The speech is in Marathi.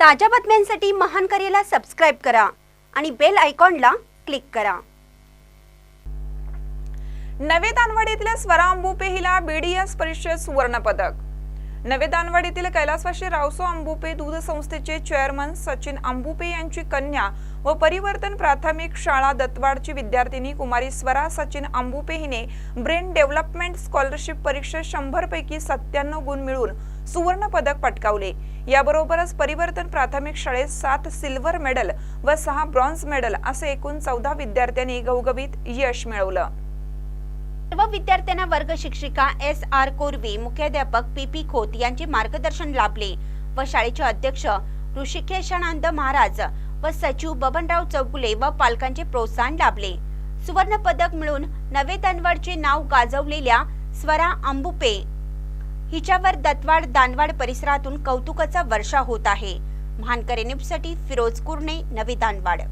ताज्या बातम्यांसाठी महान करेला सबस्क्राईब करा आणि बेल आयकॉनला क्लिक करा. नवे दानवाडीतल्या स्वरा अंबुपे हिला बीडीएस परिषद सुवर्ण पदक. नवे दानवाडीतील कैलासवाशी रावसो अंबुपे दूध संस्थेचे चेअरमन सचिन अंबुपे यांची कन्या व परिवर्तन प्राथमिक शाळा दत्तवाडची विद्यार्थिनी कुमारी स्वरा सचिन अंबुपे हिने ब्रेन डेव्हलपमेंट स्कॉलरशिप परीक्षेत शंभरपैकी सत्त्याण्णव गुण मिळून सुवर्ण पदक पटकावले. याबरोबरच परिवर्तन प्राथमिक शाळेत सात सिल्वर मेडल व सहा ब्रॉन्झ मेडल असे एकूण चौदा विद्यार्थ्यांनी घवघवीत यश मिळवलं. सर्व विद्यार्थ्यांना वर्ग शिक्षिका एस आर कोरवी मुख्याध्यापक पी पी खोत यांचे मार्गदर्शन लाभले व शाळेचे अध्यक्ष ऋषिकेशानंद महाराज व सचिव बबनराव चौगुले व पालकांचे प्रोत्साहन लाभले. सुवर्ण पदक मिळून नवे तनवडचे नाव गाजवलेल्या स्वरा अंबुपे हिच्यावर दत्तवाड दानवाड परिसरातून कौतुकाचा वर्षा होत आहे. महानकरे न्यूजसाठी फिरोज कुर्णे नवी दानवाड.